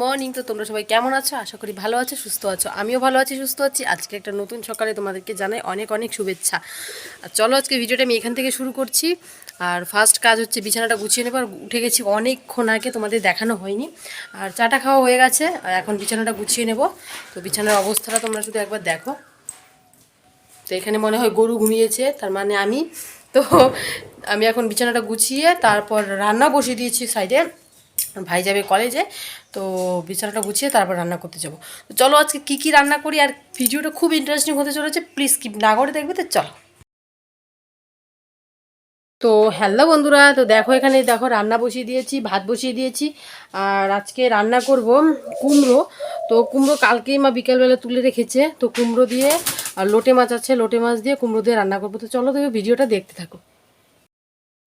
Morning তো তোমরা সবাই কেমন আছো? আশা করি ভালো আছো, সুস্থ আছো। আমিও ভালো আছি, সুস্থ আছি। আজকে একটা নতুন সকালে তোমাদেরকে জানাই অনেক অনেক শুভেচ্ছা। আর চলো আজকে ভিডিওটা আমি এখান থেকে শুরু করছি। আর ফার্স্ট কাজ হচ্ছে বিছানাটা গুছিয়ে নেবার উঠে গেছি অনেকক্ষণ আগে, তোমাদের দেখানো হয়নি। আর চাটা খাওয়া হয়ে গেছে। আর এখন বিছানাটা গুছিয়ে নেব। তো বিছানার অবস্থাটা তোমরা শুধু একবার দেখো। তো এখানে মনে হয় গরু ঘুমিয়েছে, তার মানে আমি। তো আমি এখন বিছানাটা গুছিয়ে, তারপর রান্না বসিয়ে দিয়েছি সাইডে ভাই যাবে কলেজে তো বিছানাটা গুছিয়ে তারপর রান্না করতে যাব। তো চলো আজকে কী কী রান্না করি আর ভিডিওটা খুব ইন্টারেস্টিং হতে চলেছে প্লিজ স্কিপ না করে দেখবে তো চলো। তো হ্যালো বন্ধুরা, তো দেখো এখানে দেখো রান্না বসিয়ে দিয়েছি, ভাত বসিয়ে দিয়েছি, আর আজকে রান্না করব কুমড়ো। তো কুমড়ো কালকেই মা বিকালবেলা তুলে রেখেছে, তো কুমড়ো দিয়ে আর লোটে মাছ আছে, লোটে মাছ দিয়ে কুমড়ো দিয়ে রান্না করব। তো চলো তুমি ভিডিওটা দেখতে থাকো।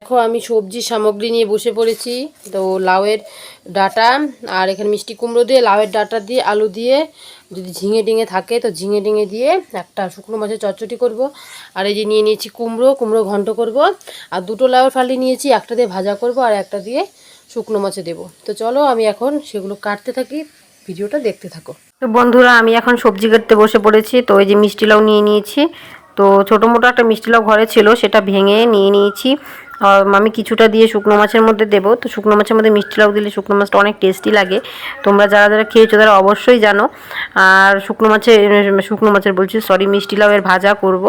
দেখো, আমি সবজি সামগ্রী নিয়ে বসে পড়েছি। তো লাউয়ের ডাটা আর এখানে মিষ্টি কুমড়ো দিয়ে, লাউয়ের ডাটা দিয়ে, আলু দিয়ে, যদি ঝিঙে ডিঙে থাকে তো ঝিঙে ডিঙে দিয়ে একটা শুকনো মাছের চটচটি করব। আর এই যে নিয়ে নিয়েছি কুমড়ো কুমড়ো ঘন্ট করব। আর দুটো লাউয়ের ফালি নিয়েছি, একটা দিয়ে ভাজা করব আর একটা দিয়ে শুকনো মাছে দেব। তো চলো, আমি এখন সেগুলো কাটতে থাকি, ভিডিওটা দেখতে থাকো। তো বন্ধুরা, আমি এখন সবজি কাটতে বসে পড়েছি। তো এই যে মিষ্টি লাউ নিয়ে নিয়েছি। তো ছোটো মোটো একটা মিষ্টি লাউ ঘরে ছিল, সেটা ভেঙে নিয়ে নিয়েছি। আমি কিছুটা দিয়ে শুকনো মাছের মধ্যে দেবো। তো শুকনো মাছের মধ্যে মিষ্টি লাউ দিলে শুকনো মাছটা অনেক টেস্টি লাগে। তোমরা যারা যারা খেয়েছো তারা অবশ্যই জানো। আর শুকনো মাছের শুকনো মাছের বলছি সরি মিষ্টি লাউয়ের ভাজা করব।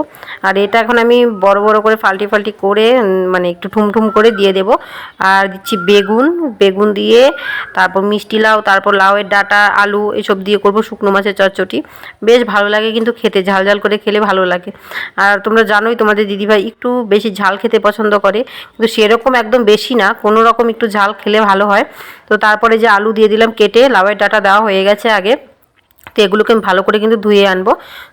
আর এটা এখন আমি বড় বড় করে ফাল্টি ফাল্টি করে মানে একটু ঠুমঠুম করে দিয়ে দেবো। আর দিচ্ছি বেগুন বেগুন দিয়ে তারপর মিষ্টি লাউ, তারপর লাউয়ের ডাটা, আলু এসব দিয়ে করব শুকনো মাছের চচ্চটি বেশ ভালো লাগে কিন্তু খেতে, ঝাল ঝাল করে খেলে ভালো লাগে। আর তোমরা জানোই তোমাদের দিদিভাই একটু বেশি ঝাল খেতে পছন্দ করে। কিন্তু সেরকম একদম বেশি না, কোনো রকম একটু ঝাল খেলে ভালো হয়। তো তারপরে যে আলু দিয়ে দিলাম কেটে, লাউয়ের ডাটা দেওয়া হয়ে গেছে আগে। তো এগুলোকে আমি ভালো করে কিন্তু ধুয়ে আনব।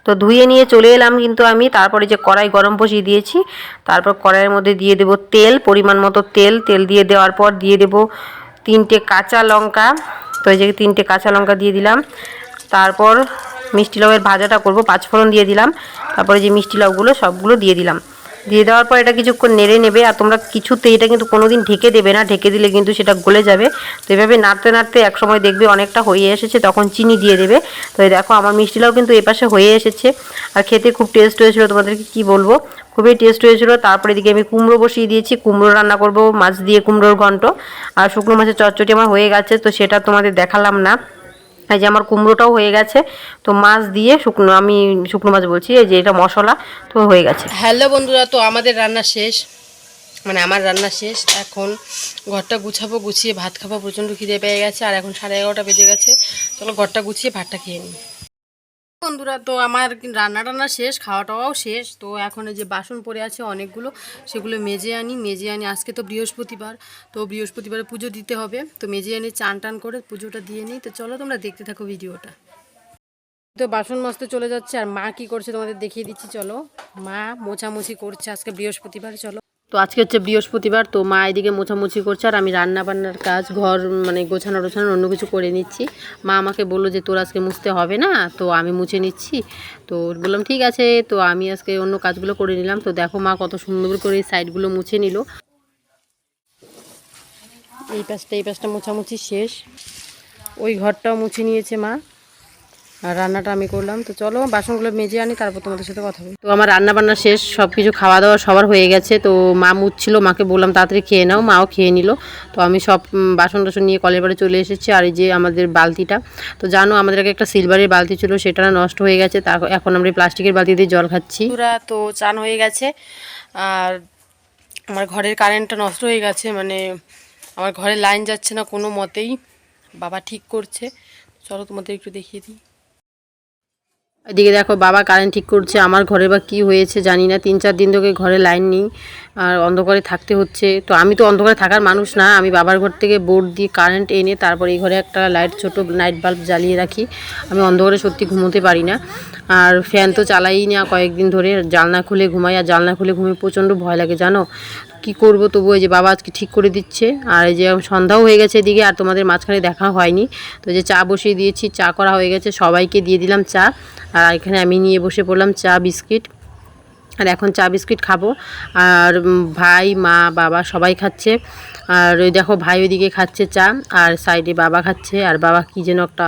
তো ধুয়ে নিয়ে চলে এলাম কিন্তু আমি, তারপরে যে কড়াই গরম বসিয়ে দিয়েছি, তারপর কড়াইয়ের মধ্যে দিয়ে দেবো তেল, পরিমাণ মতো তেল। তেল দিয়ে দেওয়ার পর দিয়ে দেবো তিনটে কাঁচা লঙ্কা। তো এই যে তিনটে কাঁচা লঙ্কা দিয়ে দিলাম। তারপর মিষ্টি লাউয়ের ভাজাটা করব, পাঁচফোড়ন দিয়ে দিলাম। তারপরে যে মিষ্টি লাউগুলো, সবগুলো দিয়ে দিলাম। দিয়ে দেওয়ার পর এটা কিছুক্ষণ নেড়ে নেবে, আর তোমরা কিছুতে এটা কিন্তু কোনো দিন ঢেকে দেবে না। ঢেকে দিলে কিন্তু সেটা গলে যাবে। তো এভাবে নাড়তে নাড়তে এক সময় দেখবে অনেকটা হয়ে এসেছে, তখন চিনি দিয়ে দেবে। তো দেখো, আমার মিষ্টিটাও কিন্তু এপাশে হয়ে এসেছে। আর খেতে খুব টেস্ট হয়েছিল, তোমাদেরকে কি বলব? খুবই টেস্ট হয়েছিল। তারপরে এদিকে আমি কুমড়ো বসিয়ে দিয়েছি। কুমড়ো রান্না করব, মাছ দিয়ে কুমড়োর ঘন্ট। আর শুকনো মাছের চচ্চটি আমার হয়ে গেছে, তো সেটা তোমাদের দেখালাম না। এই যে আমার কুমড়োটাও হয়ে গেছে, তো মাছ দিয়ে শুকনো, আমি শুকনো মাছ বলছি, এই যে এটা মশলা, তো হয়ে গেছে। হ্যালো বন্ধুরা, তো আমাদের রান্না শেষ মানে আমার রান্না শেষ, এখন ঘরটা গুছাবো, গুছিয়ে ভাত খাব, প্রচণ্ড খিদে পেয়ে গেছে, আর এখন সাড়ে এগারোটা বেজে গেছে, চলো ঘরটা গুছিয়ে ভাতটা খেয়ে নিই। বন্ধুরা, তো আমার রান্না টান্না শেষ খাওয়া টাওয়াও শেষ। তো এখন যে বাসন পড়ে আছে অনেকগুলো, সেগুলো মেজে আনি মেজে আনি। আজকে তো বৃহস্পতিবার, তো বৃহস্পতিবারে পুজো দিতে হবে। তো মেজে আনি চান টান করে পুজোটা দিয়ে নিই। তো চলো তোমরা দেখতে থাকো ভিডিওটা। তো বাসন মাজতে চলে যাচ্ছে, আর মা কি করছে তোমাদের দেখিয়ে দিচ্ছি, চলো। মা মোছামুছি করছে আজকে বৃহস্পতিবার, চলো। তো আজকে হচ্ছে বৃহস্পতিবার, তো মা এদিকে মোছামুছি করছে আর আমি রান্না বান্নার কাজ, ঘর মানে গোছানো টোছানো অন্য কিছু করে নিচ্ছি। মা আমাকে বলল যে, তোর আজকে মুছতে হবে না? তো আমি মুছে নিচ্ছি। তো বললাম, ঠিক আছে। তো আমি আজকে অন্য কাজগুলো করে নিলাম। তো দেখো মা কত সুন্দর করে এই সাইডগুলো মুছে নিল। এই পাশটা এই পাশটা মোছামুছি শেষ। ওই ঘরটাও মুছে নিয়েছে মা। আর রান্নাটা আমি করলাম। তো চলো, বাসনগুলো মেজে আনি, তারপর তোমাদের সাথে কথা বলি। তো আমার রান্না বান্না শেষ সব কিছু খাওয়া দাওয়া সবার হয়ে গেছে। তো মা মুচ্ছিল মাকে বললাম, তাড়াতাড়ি খেয়ে নাও, মাও খেয়ে নিল। তো আমি সব বাসন টাসন নিয়ে কলের বাড়ি চলে এসেছি, আর এই যে আমাদের বালতিটা। তো জানো, আমাদের আগে একটা সিলভারের বালতি ছিল, সেটা নষ্ট হয়ে গেছে, তা এখন আমরা প্লাস্টিকের বালতি দিয়ে জল খাচ্ছি। তো চান হয়ে গেছে, আর আমার ঘরের কারেন্টটা নষ্ট হয়ে গেছে মানে আমার ঘরে লাইন যাচ্ছে না কোনো মতেই। বাবা ঠিক করছে। চলো তোমাদের একটু দেখিয়ে দিই। এদিকে দেখো, বাবা কারেন্ট ঠিক করছে, আমার ঘরে বা কি হয়েছে জানি না, তিন চার দিন ধরে ঘরে লাইন নেই, আর অন্ধকারে থাকতে হচ্ছে। তো আমি তো অন্ধকারে থাকার মানুষ না, আমি বাবার ঘর থেকে বোর্ড দিয়ে কারেন্ট এনে তারপর এই ঘরে একটা লাইট ছোট নাইট বাল্ব জ্বালিয়ে রাখি। আমি অন্ধকারে সত্যি ঘুমোতে পারি না। আর ফ্যান তো চালাই না কয়েকদিন ধরে, জানলা খুলে ঘুমাই, আর জানলা খুলে ঘুমিয়ে প্রচণ্ড ভয় লাগে, জানো? কি করব তবু এই যে বাবা আজকে ঠিক করে দিচ্ছে। আর এই যে সন্ধ্যাও হয়ে গেছে এদিকে, আর তোমাদের মাঝখানে দেখা হয়নি। তো যে চা বসিয়ে দিয়েছি, চা করা হয়ে গেছে, সবাইকে দিয়ে দিলাম চা। আর এখানে আমি নিয়ে বসে পড়লাম চা, বিস্কিট। আর এখন চা, বিস্কিট খাব। আর ভাই, মা, বাবা সবাই খাচ্ছে। আর ওই দেখো, ভাই ওইদিকে খাচ্ছে চা, আর সাইডে বাবা খাচ্ছে। আর বাবা কী যেন একটা,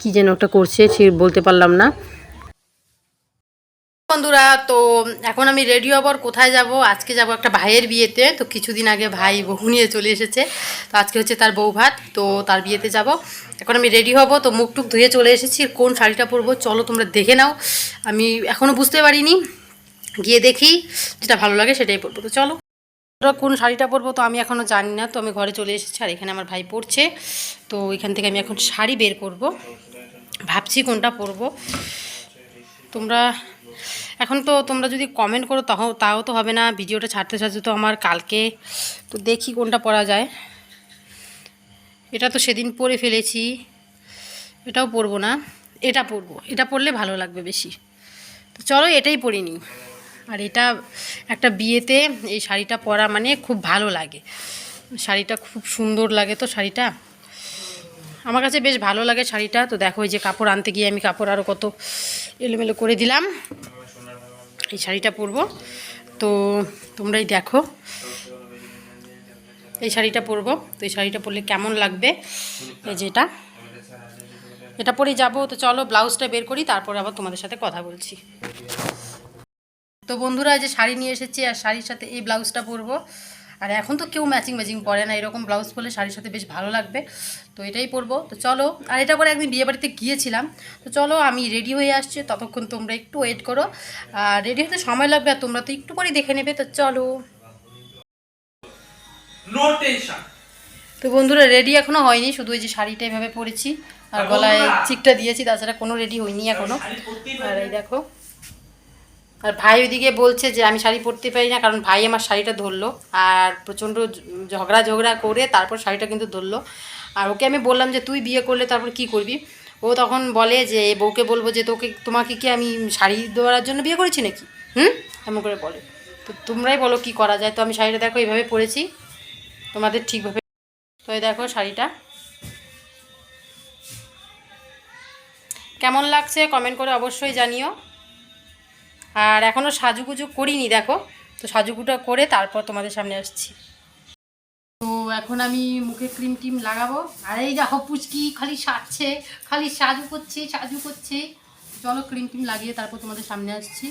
কী যেন একটা করছে, সে বলতে পারলাম না। বন্ধুরা, তো এখন আমি রেডি হবার কোথায় যাব? আজকে যাব একটা ভাইয়ের বিয়েতে, তো কিছুদিন আগে ভাই বহু নিয়ে চলে এসেছে। তো আজকে হচ্ছে তার বউ ভাত, তো তার বিয়েতে যাব। এখন আমি রেডি হব, তো মুখ টুক ধুয়ে চলে এসেছি। কোন শাড়িটা পরবো, চলো তোমরা দেখে নাও। আমি এখনও বুঝতে পারিনি। গিয়ে দেখি, যেটা ভালো লাগে সেটাই পরবো। তো চলো। কোন শাড়িটা পরবো, তো আমি এখনও জানি না। তো আমি ঘরে চলে এসেছি আর এখানে আমার ভাই পরছে। তো এখান থেকে আমি এখন শাড়ি বের করব। ভাবছি কোনটা পরবো। তোমরা এখন তো তোমরা যদি কমেন্ট করো তাও তাও তো হবে না। ভিডিওটা ছাড়তে ছাড়তে তো আমার কালকে, তো দেখি কোনটা পরা যায়। এটা তো সেদিন পরে ফেলেছি। এটাও পরবো না। এটা পরবো এটা পরলে ভালো লাগবে বেশি। তো চলো এটাই পরে নিই। আর এটা একটা বিয়েতে এই শাড়িটা পরা মানে খুব ভালো লাগে। শাড়িটা খুব সুন্দর লাগে তো শাড়িটা। আমার কাছে বেশ ভালো লাগে শাড়িটা। তো দেখো এই যে কাপড় আনতে গিয়ে আমি কাপড় আরও কত এলোমেলো করে দিলাম। এই শাড়িটা পরবো। তো তোমরাই দেখো। এই শাড়িটা পরবো। তো এই শাড়িটা পরলে কেমন লাগবে? এই যে এটা পরেই যাব। তো চলো ব্লাউজটা বের করি, তারপর আবার তোমাদের সাথে কথা বলছি। তো বন্ধুরা যে শাড়ি নিয়ে এসেছি, আর শাড়ির সাথে এই ব্লাউজটা পরবো। আর এখন তো কেউ ম্যাচিং ম্যাচিং পরে না। এরকম ব্লাউজ পরলে শাড়ির সাথে বেশ ভালো লাগবে। তো এটাই পরবো। তো চলো আর এটা পরে একদিন বিয়েবাড়িতে গিয়েছিলাম। তো চলো আমি রেডি হয়ে আসছি। ততক্ষণ তোমরা একটু ওয়েট করো। আর রেডি হতে সময় লাগবে আর তোমরা তো একটু পরে দেখে নেবে। তো চলো। তো বন্ধুরা রেডি এখনও হয়নি। শুধু ওই যে শাড়িটা এভাবে পরেছি। আর গলায় চিকটা দিয়েছি তাছাড়া কোনো রেডি হয়নি এখনও। আর এই দেখো। আর ভাই ওইদিকে বলছে যে আমি শাড়ি পরতে পারি না, কারণ ভাই আমার শাড়িটা ধরলো। আর প্রচণ্ড ঝগড়া ঝগড়া করে তারপর শাড়িটা কিন্তু ধরলো। আর ওকে আমি বললাম যে, তুই বিয়ে করলে তারপর কি করবি? ও তখন বলে যে বউকে বলব যে, তোকে, তোমাকে কি আমি শাড়ি দেওয়ার জন্য বিয়ে করেছি নাকি? হুম? এমন করে বলে। তো তোমরাই বলো কি করা যায়। তো আমি শাড়িটা দেখো, এইভাবে পরেছি। তোমাদের ঠিকভাবে তো এই দেখো শাড়িটা। কেমন লাগছে? কমেন্ট করে অবশ্যই জানিও। আর এখনও সাজুগুজু করিনি, দেখো। তো সাজুগুটা করে তারপর তোমাদের সামনে আসছি। তো এখন আমি মুখে ক্রিম টিম লাগাবো। আর এই দেখো, পুচকি খালি সাজছে, খালি সাজু করছে সাজু করছে। চলো ক্রিম টিম লাগিয়ে তারপর তোমাদের সামনে আসছি।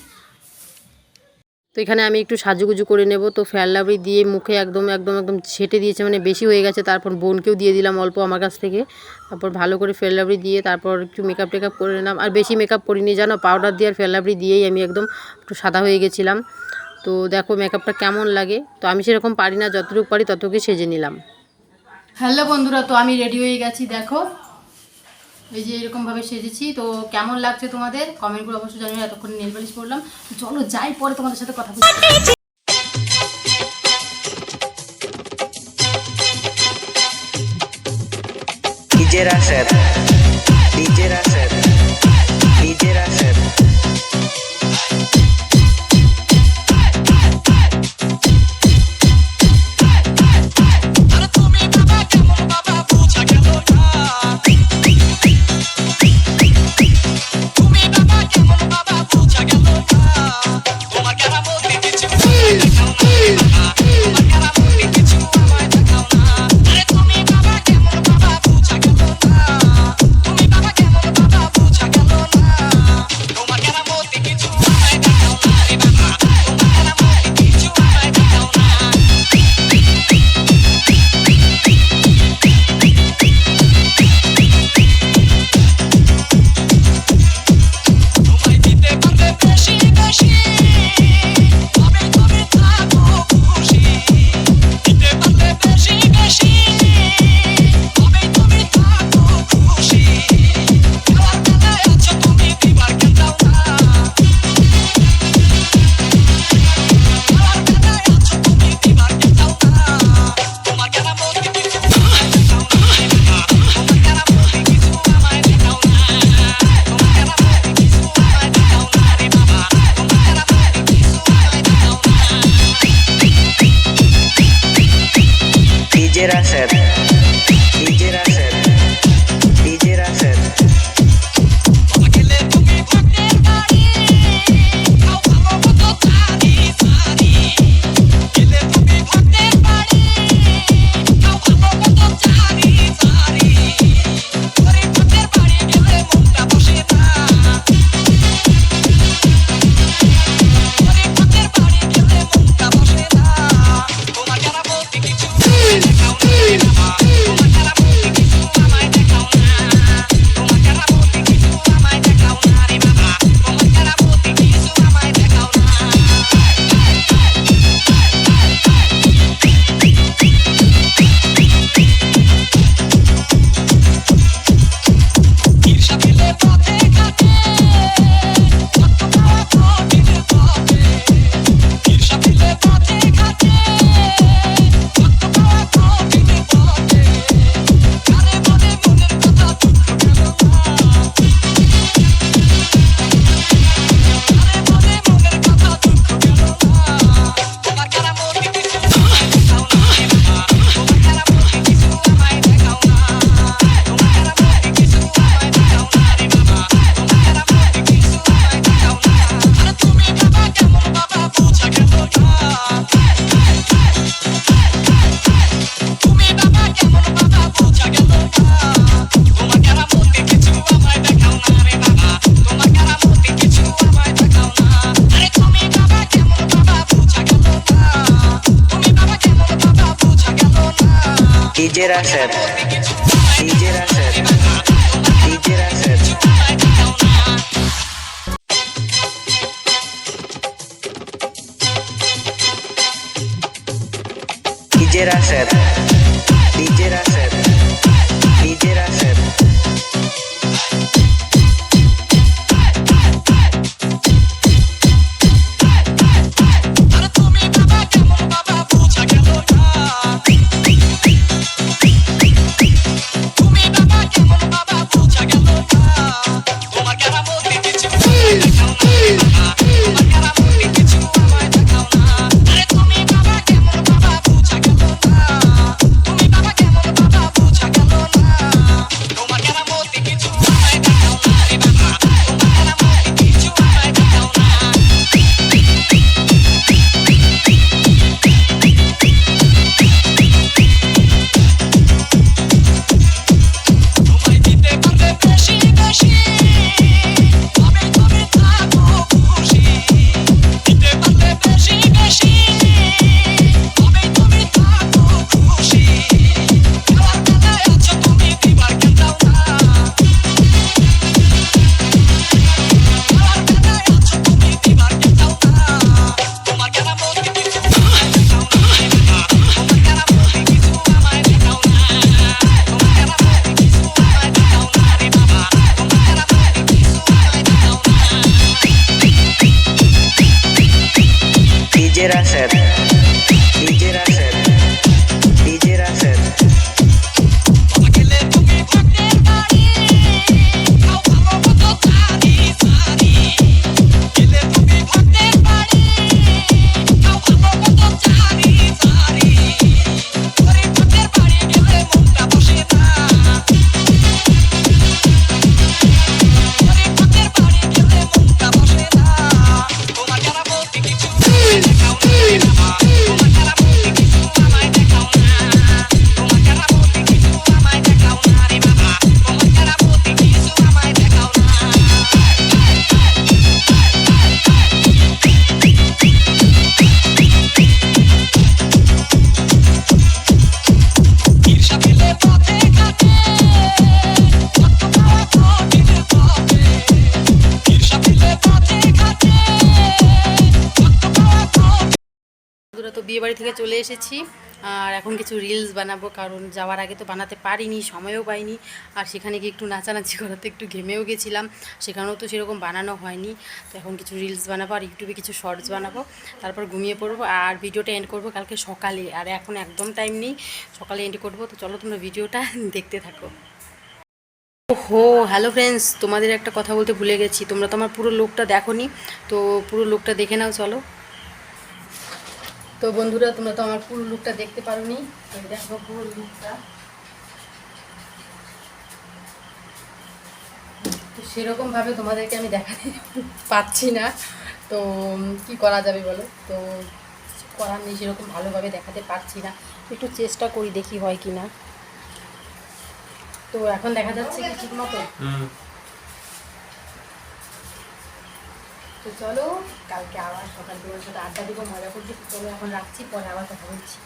তো এখানে আমি একটু সাজুগুজু করে নেব। তো ফেয়ারলাভলি দিয়ে মুখে একদম একদম একদম ছেটে দিয়েছে মানে বেশি হয়ে গেছে। তারপর বোনকেও দিয়ে দিলাম অল্প আমার কাছ থেকে। তারপর ভালো করে ফেয়ারলাভলি দিয়ে তারপর একটু মেকআপ টেকআপ করে নিলাম। আর বেশি মেকআপ করিনি, জানো? পাউডার দিয়ে আর ফেয়ারলাভলি দিয়েই আমি একদম একটু সাদা হয়ে গেছিলাম। তো দেখো মেকআপটা কেমন লাগে? তো আমি সেরকম পারি না, যতটুকু পারি ততটুকুই সেজে নিলাম। হ্যালো বন্ধুরা, তো আমি রেডি হয়ে গেছি, দেখো। এই যে এরকমভাবে সেজেছি, তো কেমন লাগছে তোমাদের? কমেন্ট করে অবশ্যই জানিও, এতক্ষণ নেল পড়লাম করলাম চলো যাই, পরে তোমাদের সাথে কথা বলছি। DJ Rasher DJ Rasher সেরা শেফ I said. বন্ধুরা তো বিয়ে বাড়ি থেকে চলে এসেছি। আর এখন কিছু রিলস বানাবো, কারণ যাওয়ার আগে তো বানাতে পারিনি, সময়ও পাইনি। আর সেখানে গিয়ে একটু নাচানাচি করাতে একটু ঘেমেও গেছিলাম। সেখানেও তো সেরকম বানানো হয়নি। তো এখন কিছু রিলস বানাবো আর ইউটিউবে কিছু শর্টস বানাবো। তারপর ঘুমিয়ে পড়ব। আর ভিডিওটা এন্ড করব কালকে সকালে। আর এখন একদম টাইম নেই। সকালে এন্ড করব। তো চলো তোমরা ভিডিওটা দেখতে থাকো। হো হ্যালো ফ্রেন্ডস তোমাদের একটা কথা বলতে ভুলে গেছি। তোমরা তো আমার পুরো লুকটা দেখোনি। তো পুরো লোকটা দেখে নাও, চলো। তো বন্ধুরা, তোমরা তো আমার পুরো লুকটা দেখতে পারো নি দেখো পুরো লুকটা তো সেরকমভাবে তোমাদেরকে আমি দেখাতে পাচ্ছি না। তো কি করা যাবে বলো? তো করার নেই সেরকম ভালোভাবে দেখাতে পারছি না। একটু চেষ্টা করি দেখি হয় কি না তো এখন দেখা যাচ্ছে কি ঠিক মতো। তো চলো, কালকে আবার সকাল তোমার সাথে আড্ডা দিব, মজা করছি চলো, এখন রাখছি, পরে আবার কথা বলছি।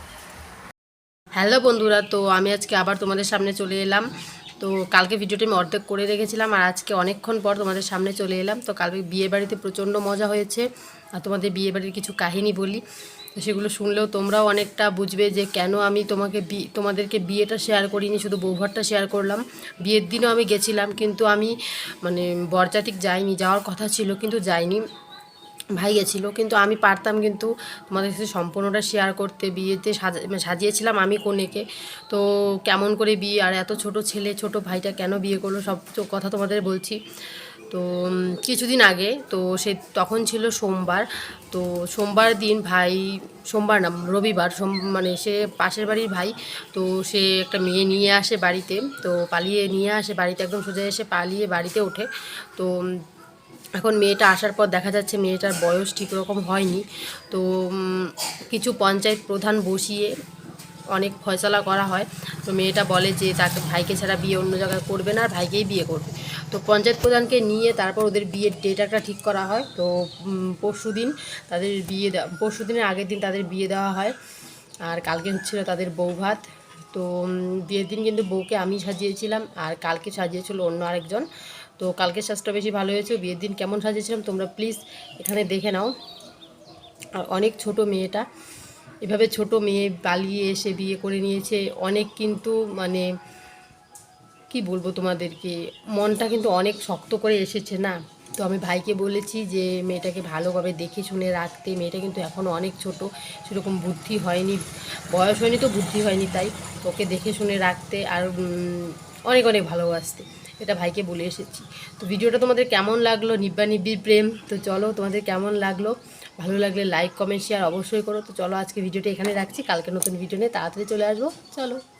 হ্যালো বন্ধুরা, তো আমি আজকে আবার তোমাদের সামনে চলে এলাম। তো কালকে ভিডিওটি আমি অর্ধেক করে রেখেছিলাম আর আজকে অনেকক্ষণ পর তোমাদের সামনে চলে এলাম। তো কালকে বিয়েবাড়িতে প্রচণ্ড মজা হয়েছে। আর তোমাদের বিয়েবাড়ির কিছু কাহিনী বলি। তো সেগুলো শুনলেও তোমরাও অনেকটা বুঝবে যে কেন আমি তোমাকে বি, তোমাদেরকে বিয়েটা শেয়ার করিনি, শুধু বৌভাতটা শেয়ার করলাম। বিয়ের দিনও আমি গেছিলাম, কিন্তু আমি মানে বরজাতিক যাইনি, যাওয়ার কথা ছিল, কিন্তু যাইনি। ভাই গেছিল, কিন্তু আমি পারতাম কিন্তু তোমাদের সাথে সম্পূর্ণটা শেয়ার করতে, বিয়েতে সাজা মানে সাজিয়েছিলাম আমি কনেকে। তো কেমন করে বিয়ে, আর এত ছোট ছেলে, ছোট ভাইটা কেন বিয়ে করল, সব কথা তোমাদের বলছি। তো কিছুদিন আগে, তো সে তখন ছিল সোমবার, তো সোমবার দিন ভাই, সোমবার না, রবিবার, সোম মানে সে পাশের বাড়ির ভাই, তো সে একটা মেয়ে নিয়ে আসে বাড়িতে, তো পালিয়ে নিয়ে আসে বাড়িতে, একদম সোজা এসে পালিয়ে বাড়িতে ওঠে, তো, এখন মেয়েটা আসার পর দেখা যাচ্ছে মেয়েটার বয়স ঠিক রকম হয়নি, তো কিছু পঞ্চায়েত প্রধান বসিয়ে অনেক ফয়সলা করা হয়, তো মেয়েটা বলে যে তাকে ভাইকে ছাড়া বিয়ে অন্য জায়গায় করবে না, আর ভাইকেই বিয়ে করবে। তো পঞ্চায়েত প্রধানকে নিয়ে তারপর ওদের বিয়ের ডেট একটা ঠিক করা হয়। তো পরশু দিন তাদের বিয়ে পরশু দিনের আগের দিন তাদের বিয়ে দেওয়া হয়। আর কালকে হচ্ছিল তাদের বৌভাত তো বিয়ের দিন কিন্তু বউকে আমি সাজিয়েছিলাম আর কালকে সাজিয়েছিল অন্য আরেকজন। তো কালকে সাজটা বেশি ভালো হয়েছে, বিয়ের দিন কেমন সাজিয়েছিলাম তোমরা প্লিজ এখানে দেখে নাও। আর অনেক ছোট মেয়েটা, এভাবে ছোট মেয়ে পালিয়ে এসে বিয়ে করে নিয়েছে। অনেক কিন্তু মানে কি বলব তোমাদেরকে? মনটা কিন্তু অনেক শক্ত করে এসেছে না? তো আমি ভাইকে বলেছি যে, মেয়েটাকে ভালোভাবে দেখে শুনে রাখতে। মেয়েটা কিন্তু এখনও অনেক ছোট, সেরকম বুদ্ধি হয়নি। বয়স হয়নি তো বুদ্ধি হয়নি তাই ওকে দেখে শুনে রাখতে আর অনেক অনেক ভালোবাসতে। এটা ভাইকে বলে এসেছি। তো ভিডিওটা তোমাদের কেমন লাগল? নিব্বা নিব্বির প্রেম। তো চলো তোমাদের কেমন লাগল? ভালো লাগলে লাইক, কমেন্ট শেয়ার অবশ্যই করো। তো চলো আজকে ভিডিওটা এখানে রাখছি। কালকে নতুন ভিডিও নিয়ে তাড়াতাড়ি চলে আসব। চলো।